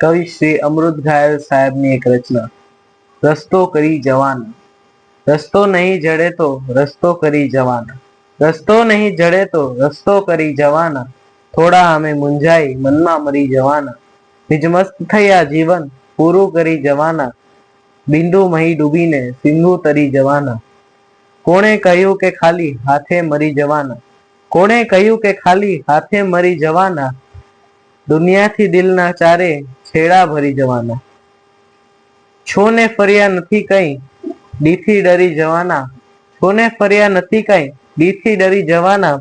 કવિ શ્રી અમૃત ઘાયલ સાહેબની એક રચના. રસ્તો કરી જવાના. રસ્તો નહીં જડે તો રસ્તો કરી જવાના. રસ્તો નહીં જડે તો રસ્તો કરી જવાના. થોડા અમે મુંજાઈ મનમાં મરી જવાના. નિજમસ્ત થયા જીવન પૂરું કરી જવાના. બિંદુ મહી ડૂબીને સિંધુ તરી જવાના. કોણે કહ્યું કે ખાલી હાથે મરી જવાના? કોણે કહ્યું કે ખાલી હાથે મરી જવાના? દુનિયાથી દિલના ચારે છેડા ભરી જવાના. છોને ફર્યા નથી કઈ દીથી ડરી જવાના. છોને ફર્યા નથી કઈ દીથી ડરી જવાના.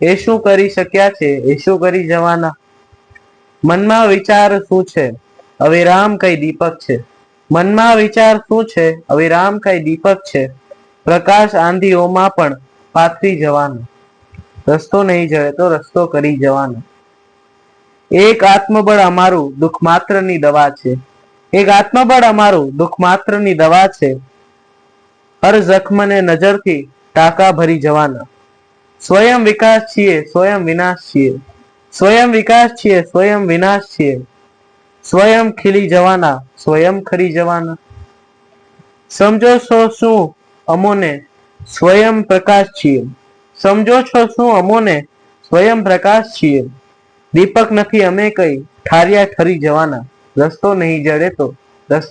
એ શું કરી શક્યા છે? એ શું કરી જવાના? મનમાં વિચાર શું છે? અવિરામ કઈ દીપક છે. મનમાં વિચાર શું છે? અવિરામ કઈ દીપક છે. પ્રકાશ આંધીઓમાં પણ પાથરી જવાનો. રસ્તો નહીં જવે તો રસ્તો કરી જવાનો. એક આત્મબળ અમારું દુઃખ માત્રની દવા છે. એક આત્મબળ અમારું દુઃખ માત્રની દવા છે. હર જખમને નજરથી ટાંકા ભરી જવાના. સ્વયં વિકાસ છીએ, સ્વયં વિનાશ છીએ. સ્વયં વિકાસ છીએ, સ્વયં વિનાશ છીએ. સ્વયં ખીલી જવાના, સ્વયં ખરી જવાના. સમજો છો શું અમોને સ્વયં પ્રકાશ છીએ? સમજો છો શું અમોને સ્વયં પ્રકાશ છીએ? દીપક નથી અમે કઈ ઠારિયા ઠરી જવાના. રસ્તો નહીં જડે તો રસ્તો